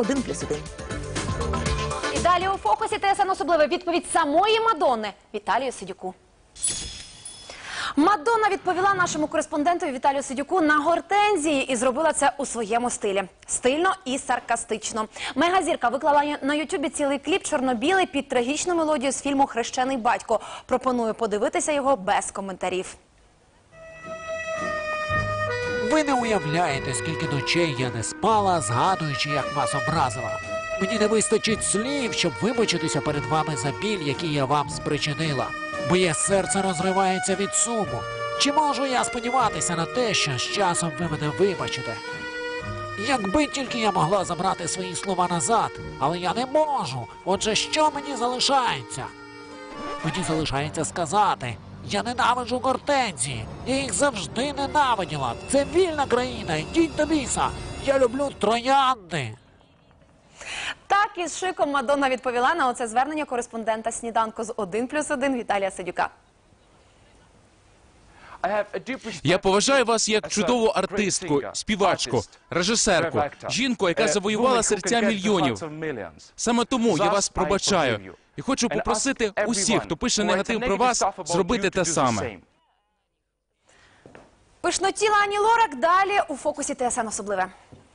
1+,1. І далі у фокусі ТСН особлива відповідь самої Мадонни Віталію Сидюку. Мадонна відповіла нашому кореспонденту Віталію Сидюку на гортензії і зробила це у своєму стилі стильно і саркастично. Мегазірка виклала на Ютубі цілий кліп чорно-білий під трагічну мелодію з фільму Хрещений батько. Пропоную подивитися його без коментарів. Ви не уявляєте, скільки ночей я не спала, згадуючи, як вас образила. Мені не вистачить слів, щоб вибачитися перед вами за біль, який я вам спричинила. Моє серце розривається від суму. Чи можу я сподіватися на те, що з часом ви мене вибачите? Якби тільки я могла забрати свої слова назад, але я не можу. Отже, що мені залишається? Мені залишається сказати. Я ненавиджу гортензії. Я їх завжди ненавиділа. Це вільна країна. Йдіть до біса. Я люблю троянди. Так із шиком Мадонна відповіла на оце звернення кореспондента сніданку з 1+,1 Віталія Сидюка. Я поважаю вас як чудову артистку, співачку, режисерку, жінку, яка завоювала серця мільйонів. Саме тому я вас пробачаю і хочу попросити усіх, хто пише негатив про вас, зробити те саме. Пишнотіла Ані Лорак далі у фокусі ТСН особливе.